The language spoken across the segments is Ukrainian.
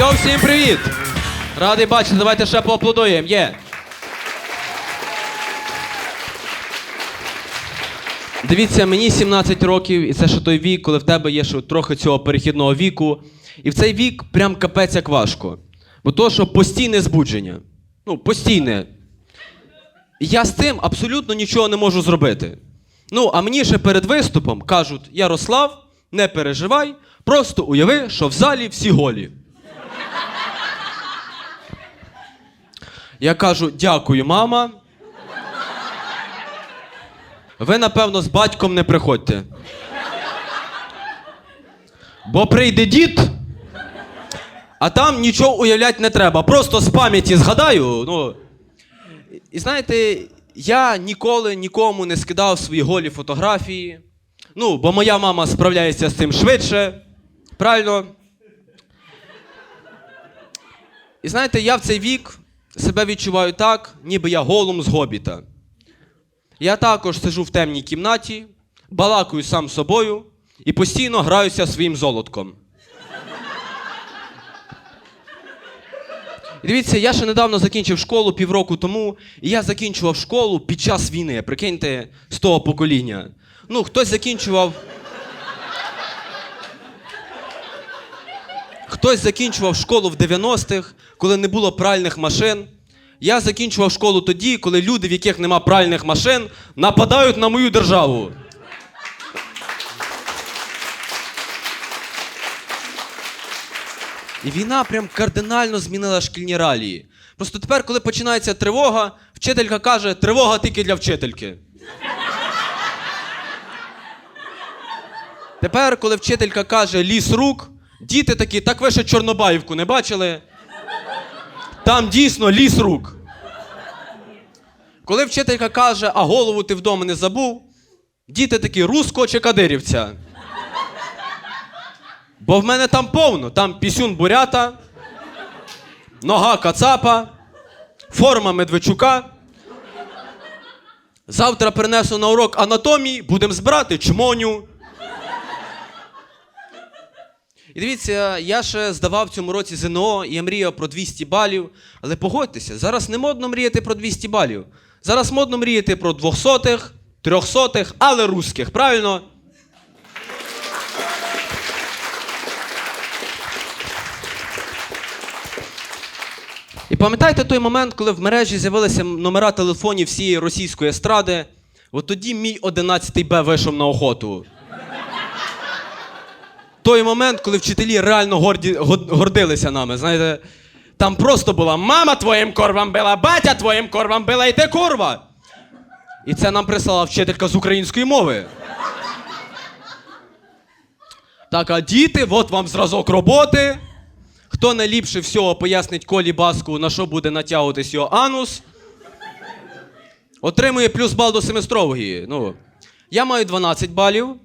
Йо, всім привіт! Радий бачити, давайте ще поаплодуємо. Є. Дивіться, мені 17 років, і це ще той вік, коли в тебе є ще трохи цього перехідного віку. І в цей вік прям капець як важко. Бо то, що постійне збудження. Ну, постійне. Я з цим абсолютно нічого не можу зробити. Ну, а мені ще перед виступом кажуть: Ярослав, не переживай, просто уяви, що в залі всі голі. Я кажу: дякую, мама. Ви, напевно, з батьком не приходьте. Бо прийде дід, а там нічого уявляти не треба. Просто з пам'яті згадаю. Ну, і знаєте, я ніколи нікому не скидав свої голі фотографії. Ну, бо моя мама справляється з цим швидше. Правильно? І знаєте, я в цей вік себе відчуваю так, ніби я голум з гобіта. Я також сижу в темній кімнаті, балакаю сам собою і постійно граюся своїм золотком. Дивіться, я ще недавно закінчив школу півроку тому, і я закінчував школу під час війни. Прикиньте, з того покоління. Ну, хтось закінчував. Хтось закінчував школу в 90-х, коли не було пральних машин. Я закінчував школу тоді, коли люди, в яких нема пральних машин, нападають на мою державу. І війна прям кардинально змінила шкільні реалії. Просто тепер, коли починається тривога, вчителька каже: тривога тільки для вчительки. Тепер, коли вчителька каже ліс рук, діти такі, так ви ще Чорнобаївку не бачили. Там дійсно ліс рук. Коли вчителька каже, а голову ти вдома не забув, діти такі русько чи кадирівця. Бо в мене там повно. Там пісюн бурята, нога кацапа, форма Медведчука. Завтра принесу на урок анатомії, будемо збирати чмоню. І дивіться, я ще здавав цьому році ЗНО і я мріяв про 200 балів. Але погодьтеся, зараз не модно мріяти про 200 балів. Зараз модно мріяти про 200-х, 300-х, але русських, правильно? І пам'ятаєте той момент, коли в мережі з'явилися номера телефонів всієї російської естради? От тоді мій 11 Б вийшов на охоту. Той момент, коли вчителі реально горді, гордилися нами. Знаєте, там просто була мама твоїм корвам била, батя твоїм корвам била, і ти курва. І це нам прислала вчителька з української мови. Так, а діти, от вам зразок роботи. Хто найліпше всього пояснить колі баску, на що буде натягуватись його анус, отримує плюс бал до семестрової. Ну, я маю 12 балів.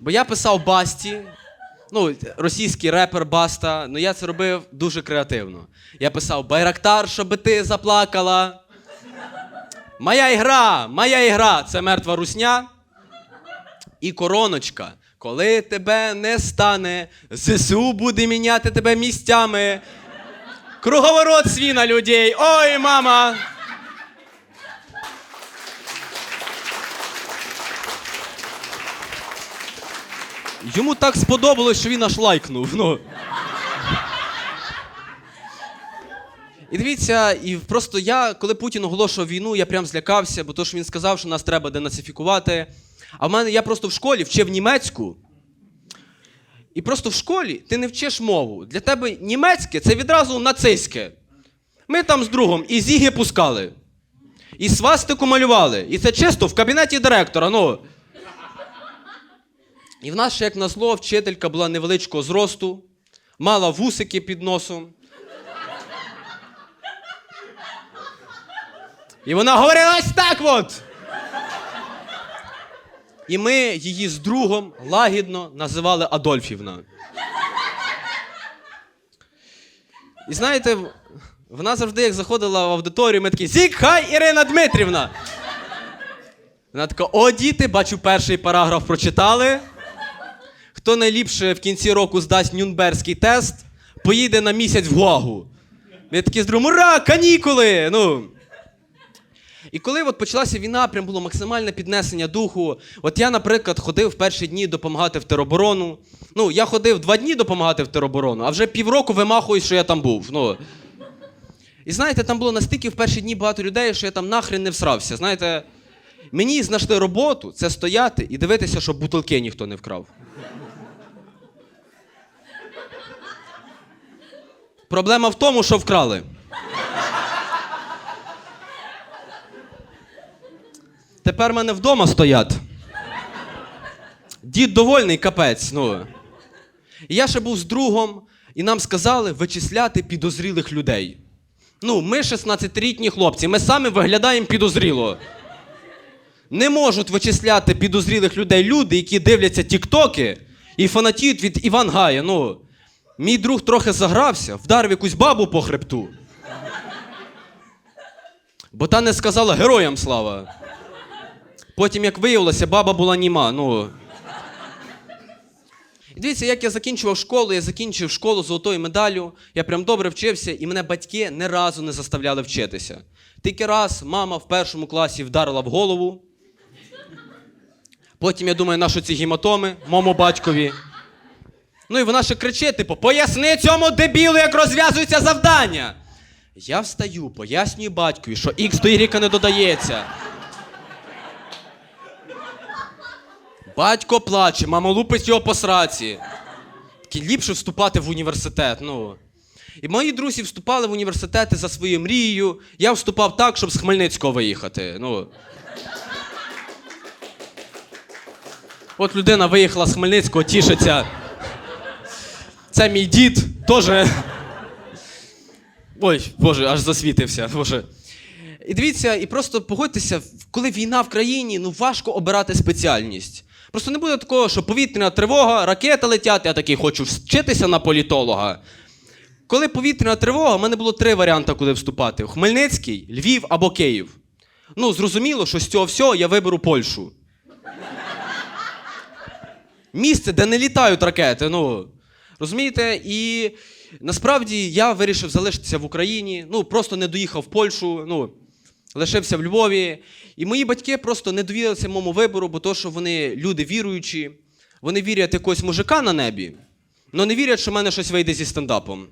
Бо я писав Басті, ну, російський репер Баста, ну я це робив дуже креативно. Я писав Байрактар, щоби ти заплакала. Моя ігра, моя ігра це мертва русня. І короночка. Коли тебе не стане, ЗСУ буде міняти тебе місцями. Круговорот свій на людей. Ой, мама! Йому так сподобалось, що він аж лайкнув. Ну. І дивіться, і просто я, коли Путін оголошував війну, я прям злякався, бо то, що він сказав, що нас треба денацифікувати. А в мене я просто в школі вчив німецьку. І просто в школі ти не вчиш мову. Для тебе німецьке це відразу нацистське. Ми там з другом і зіги пускали, і свастику малювали. І це чисто в кабінеті директора. ну. І в нас ще, як назло, вчителька була невеличкого зросту, мала вусики під носом. І вона говорила ось так от. І ми її з другом лагідно називали Адольфівна. І знаєте, вона завжди, як заходила в аудиторію, ми такі Зік, хай Ірина Дмитрівна. Вона така: о, діти, бачу, перший параграф прочитали. Хто найліпше в кінці року здасть нюнберський тест, поїде на місяць в Гуагу. Ми такі з другом, ура, канікули! Ну. І коли от почалася війна, прям було максимальне піднесення духу. От я, наприклад, ходив в перші дні допомагати в тероборону. Ну, я ходив два дні допомагати в тероборону, а вже півроку вимахуюсь, що я там був. Ну. І знаєте, там було настільки в перші дні багато людей, що я там нахрен не всрався. Знаєте, мені знайшли роботу це стояти і дивитися, щоб бутилки ніхто не вкрав. Проблема в тому, що вкрали. Тепер в мене вдома стоять. Дід довольний капець. Ну. Я ще був з другом, і нам сказали вичисляти підозрілих людей. Ну, ми 16-літні хлопці, ми самі виглядаємо підозріло. Не можуть вичисляти підозрілих людей люди, які дивляться тіктоки і фанатіють від Іван Гая. Ну, мій друг трохи загрався, вдарив якусь бабу по хребту. Бо та не сказала героям слава. Потім, як виявилося, баба була німа. Ну. І дивіться, як я закінчував школу, я закінчив школу золотою медаллю, я прям добре вчився, і мене батьки ні разу не заставляли вчитися. Тільки раз мама в першому класі вдарила в голову. Потім я думаю, на що ці гематоми, моєму батькові. Ну і вона ще кричить, типу, поясни цьому дебілу, як розв'язується завдання. Я встаю, пояснюю батькові, що Х до Y не додається. Батько плаче, мама лупить його по сраці. Такі ліпше вступати в університет. Ну. І мої друзі вступали в університети за своєю мрією. Я вступав так, щоб з Хмельницького виїхати. Ну. От людина виїхала з Хмельницького, тішиться. Це мій дід теж. Ой, Боже, аж засвітився. Боже. І дивіться, і просто погодьтеся, коли війна в країні, ну важко обирати спеціальність. Просто не буде такого, що повітряна тривога, ракети летять, я такий хочу вчитися на політолога. Коли повітряна тривога, в мене було три варіанти, куди вступати: Хмельницький, Львів або Київ. Ну, зрозуміло, що з цього всього я виберу Польщу. Місце, де не літають ракети. Ну, розумієте? І насправді я вирішив залишитися в Україні. Ну, просто не доїхав в Польщу. Ну, лишився в Львові. І мої батьки просто не довірилися моєму вибору, бо то, що вони люди віруючі, вони вірять якогось мужика на небі, але не вірять, що в мене щось вийде зі стендапом.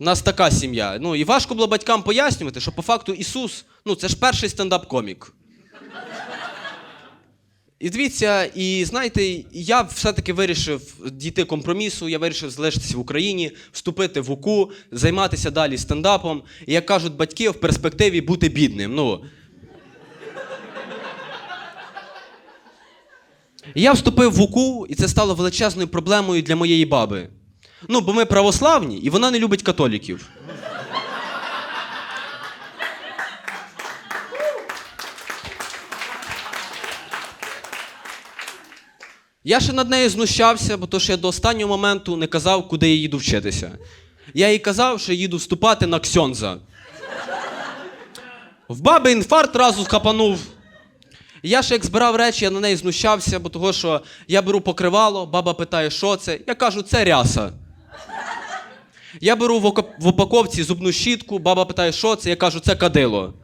У нас така сім'я. Ну, і важко було батькам пояснювати, що по факту Ісус ну, це ж перший стендап-комік. І дивіться, і знаєте, я все-таки вирішив дійти компромісу, я вирішив залишитися в Україні, вступити в УКУ, займатися далі стендапом. І як кажуть батьки, в перспективі бути бідним. Ну. Я вступив в УКУ, і це стало величезною проблемою для моєї баби. Ну, бо ми православні, і вона не любить католіків. Я ще над нею знущався, бо то що я до останнього моменту не казав, куди я їду вчитися. Я їй казав, що їду вступати на Ксьонза. В баби інфаркт разу хапанув. Я ще як збирав речі, я на неї знущався, бо того, що я беру покривало, баба питає, що це. Я кажу, це ряса. Я беру в упаковці зубну щітку, баба питає, що це, я кажу, це кадило.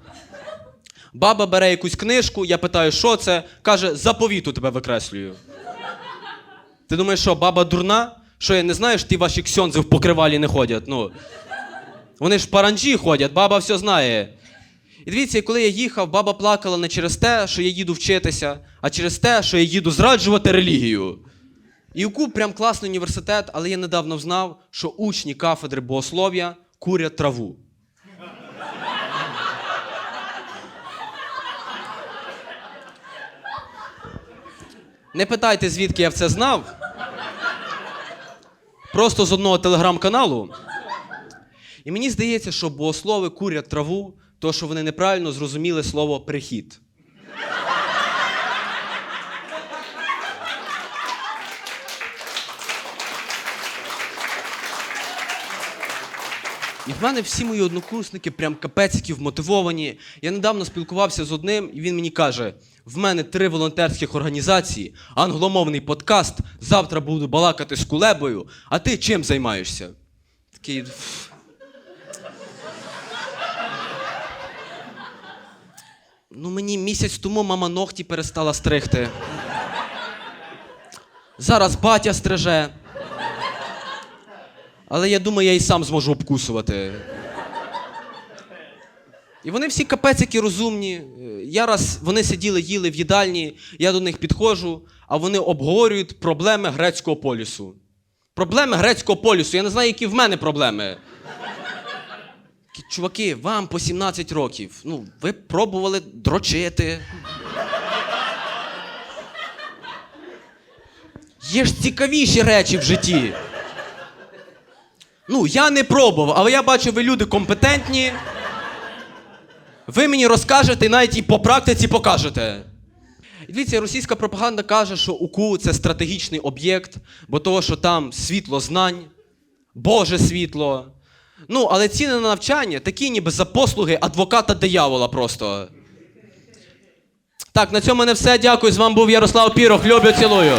Баба бере якусь книжку, я питаю, що це, каже, заповіту тебе викреслюю. Ти думаєш, що баба дурна? Що я не знаю, що ті ваші ксьонзи в покривалі не ходять. Ну. Вони ж паранджі ходять, баба все знає. І дивіться, коли я їхав, баба плакала не через те, що я їду вчитися, а через те, що я їду зраджувати релігію. І УКУ прям класний університет, але я недавно знав, що учні кафедри богослов'я курять траву. Не питайте, звідки я це знав. Просто з одного телеграм-каналу. І мені здається, що богослови курять траву, то що вони неправильно зрозуміли слово прихід. І в мене всі мої однокурсники прям капець які вмотивовані. Я недавно спілкувався з одним, і він мені каже: в мене три волонтерських організації, англомовний подкаст. Завтра буду балакати з кулебою. А ти чим займаєшся? Такий. Ну, мені місяць тому мама ногті перестала стригти. Зараз батя стриже. Але я думаю, я і сам зможу обкусувати. І вони всі капець які розумні. Я раз вони сиділи, їли в їдальні, я до них підходжу, а вони обговорюють проблеми грецького полюсу. Проблеми грецького полюсу. Я не знаю, які в мене проблеми. Чуваки, вам по 17 років. Ну, ви пробували дрочити. Є ж цікавіші речі в житті. Ну, я не пробував, але я бачу, ви люди компетентні. Ви мені розкажете і навіть і по практиці покажете. Дивіться, російська пропаганда каже, що УКУ це стратегічний об'єкт, бо того, що там світло знань, Боже світло. Ну, але ціни на навчання такі, ніби за послуги адвоката диявола просто. Так, на цьому не все. Дякую. З вами був Ярослав Пірох. Люблю, цілую.